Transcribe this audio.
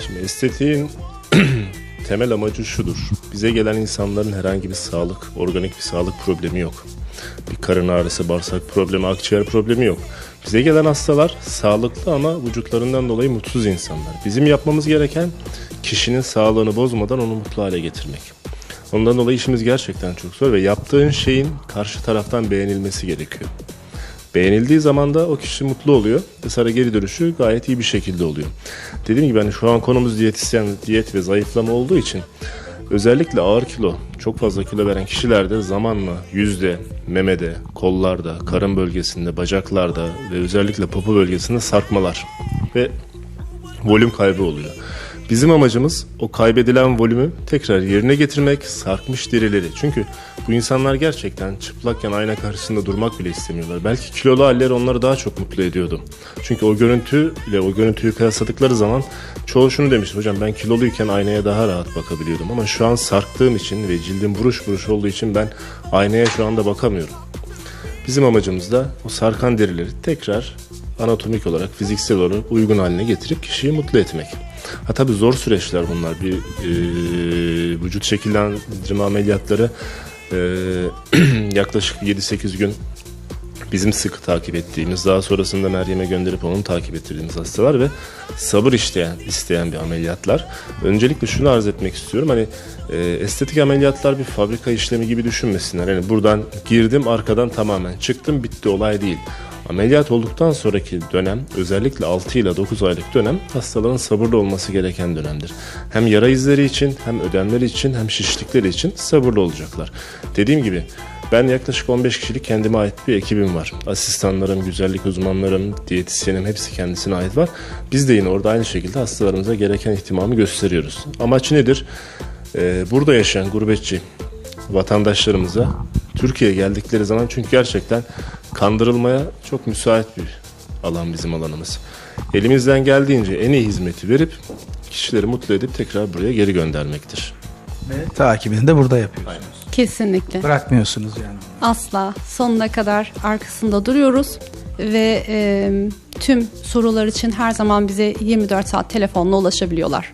Şimdi estetiğin temel amacı şudur. Bize gelen insanların herhangi bir sağlık, organik bir sağlık problemi yok. Bir karın ağrısı, bağırsak problemi, akciğer problemi yok. Bize gelen hastalar sağlıklı ama vücutlarından dolayı mutsuz insanlar. Bizim yapmamız gereken kişinin sağlığını bozmadan onu mutlu hale getirmek. Ondan dolayı işimiz gerçekten çok zor ve yaptığın şeyin karşı taraftan beğenilmesi gerekiyor. Beğenildiği zaman da o kişi mutlu oluyor sonra geri dönüşü gayet iyi bir şekilde oluyor. Dediğim gibi hani şu an konumuz diyetisyen, diyet ve zayıflama olduğu için özellikle ağır kilo, çok fazla kilo veren kişilerde zamanla yüzde, memede, kollarda, karın bölgesinde, bacaklarda ve özellikle popo bölgesinde sarkmalar ve volüm kaybı oluyor. Bizim amacımız o kaybedilen volümü tekrar yerine getirmek, sarkmış derileri. Çünkü bu insanlar gerçekten çıplakken ayna karşısında durmak bile istemiyorlar. Belki kilolu halleri onları daha çok mutlu ediyordu. Çünkü o görüntüyle o görüntüyü kıyasladıkları zaman çoğu şunu demiş hocam ben kiloluyken aynaya daha rahat bakabiliyordum ama şu an sarktığım için ve cildim buruş buruş olduğu için ben aynaya şu anda bakamıyorum. Bizim amacımız da o sarkan derileri tekrar anatomik olarak, fiziksel olarak uygun haline getirip kişiyi mutlu etmek. Ha tabii zor süreçler bunlar. Bir e, vücut şekillendirme ameliyatları e, yaklaşık 7-8 gün bizim sıkı takip ettiğimiz, daha sonrasında Meryem'e gönderip onu takip ettirdiğimiz hastalar ve sabır isteyen, isteyen bir ameliyatlar. Öncelikle şunu arz etmek istiyorum. Hani e, estetik ameliyatlar bir fabrika işlemi gibi düşünmesinler. Yani buradan girdim, arkadan tamamen çıktım, bitti olay değil. Ameliyat olduktan sonraki dönem özellikle 6 ile 9 aylık dönem hastaların sabırlı olması gereken dönemdir. Hem yara izleri için hem ödemleri için hem şişlikleri için sabırlı olacaklar. Dediğim gibi ben yaklaşık 15 kişilik kendime ait bir ekibim var. Asistanlarım, güzellik uzmanlarım, diyetisyenim hepsi kendisine ait var. Biz de yine orada aynı şekilde hastalarımıza gereken ihtimamı gösteriyoruz. Amaç nedir? Ee, burada yaşayan gurbetçi vatandaşlarımıza Türkiye'ye geldikleri zaman çünkü gerçekten kandırılmaya çok müsait bir alan bizim alanımız. Elimizden geldiğince en iyi hizmeti verip kişileri mutlu edip tekrar buraya geri göndermektir. Ve takibini de burada yapıyorsunuz. Kesinlikle. Bırakmıyorsunuz yani. Asla sonuna kadar arkasında duruyoruz ve e, tüm sorular için her zaman bize 24 saat telefonla ulaşabiliyorlar.